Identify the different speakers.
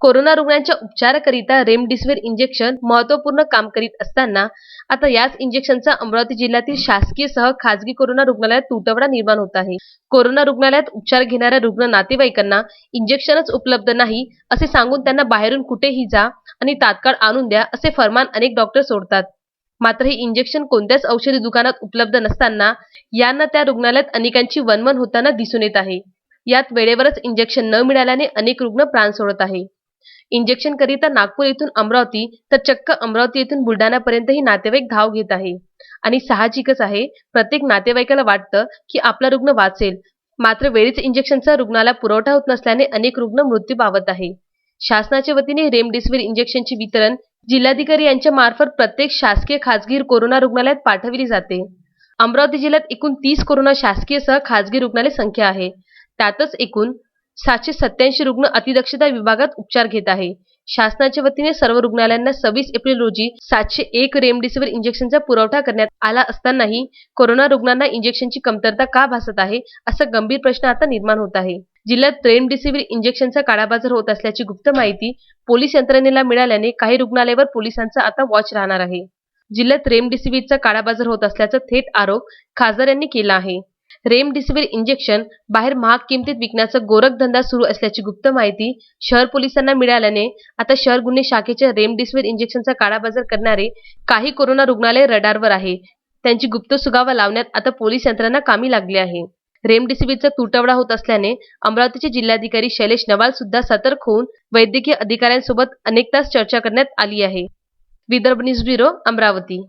Speaker 1: Corona रुग्णांच्या उपचाराकरिता remdesivir injection महत्त्वपूर्ण काम करीत असताना आता याच इंजेक्शनचा अमरावती जिल्ह्यातील शासकीय सह खासगी कोरोना रुग्णालयात तुटवडा निर्माण होत आहे. कोरोना रुग्णालयात उपचार घेणाऱ्या रुग्ण नातेवाईकांना इंजेक्शनच उपलब्ध नाही असे सांगून त्यांना बाहेरून कुठेही जा आणि तात्काळ आणून द्या असे फरमान अनेक डॉक्टर सोडतात. मात्र हे इंजेक्शन कोणत्याच औषधी दुकानात उपलब्ध नसताना यांना त्या रुग्णालयात अनेकांची वनवन होताना दिसून येत आहे. यात वेळेवरच इंजेक्शन न मिळाल्याने अनेक रुग्ण प्राण सोडत आहे. इंजेक्शन करिता नागपूर येथून अमरावती तर चक्क अमरावती येथून बुलढाणापर्यंतही नातेवाईक धाव घेत आहे. आणि साहजिकच आहे प्रत्येक नातेवाईकाला वाटतं की आपला रुग्ण वाचेल. मात्र वेळीच इंजेक्शनचा रुग्णाला पुरवठा होत नसल्याने अनेक रुग्ण मृत्यू पावत आहे. शासनाच्या वतीने रेमडेसिवीर इंजेक्शनचे वितरण जिल्हाधिकारी यांच्या मार्फत प्रत्येक शासकीय खासगी कोरोना रुग्णालयात पाठविली जाते. अमरावती जिल्ह्यात एकूण तीस कोरोना शासकीय सह खासगी रुग्णालय संख्या आहे. त्यातच एकूण सातशे सत्याऐंशी रुग्ण अतिदक्षता विभागात उपचार घेत आहे. शासनाच्या वतीने सर्व रुग्णालयांना सव्वीस एप्रिल रोजी सातशे एक रेमडेसिवीर इंजेक्शनचा पुरवठा करण्यात आला असतानाही कोरोना रुग्णांना इंजेक्शनची कमतरता का भासत आहे असा गंभीर प्रश्न आता निर्माण होत आहे. जिल्ह्यात रेमडेसिवीर इंजेक्शनचा काळाबाजार होत असल्याची गुप्त माहिती पोलीस यंत्रणेला मिळाल्याने काही रुग्णालयावर पोलिसांचा आता वॉच राहणार आहे. जिल्ह्यात रेमडेसिवीरचा काळाबाजार होत असल्याचा थेट आरोप खासदार यांनी केला आहे. रेमडेसिवीर इंजेक्शन बाहेर महाग किमतीत विकण्याचा गोरखधंदा सुरू असल्याची गुप्त माहिती शहर पोलिसांना मिळाल्याने आता शहर गुन्हे शाखेच्या रेमडेसिवीर इंजेक्शनचा काळाबाजार करणारे काही कोरोना रुग्णालय रडारवर आहे. त्यांची गुप्त सुगावा लावण्यात आता पोलीस यंत्रणा कामी लागली आहे. रेमडेसिवीरचा तुटवडा होत असल्याने अमरावतीचे जिल्हाधिकारी शैलेश नवाल सुद्धा सतर्क होऊन वैद्यकीय अधिकाऱ्यांसोबत अनेक तास चर्चा करण्यात आली आहे. Vidarbha news bureau Amravati.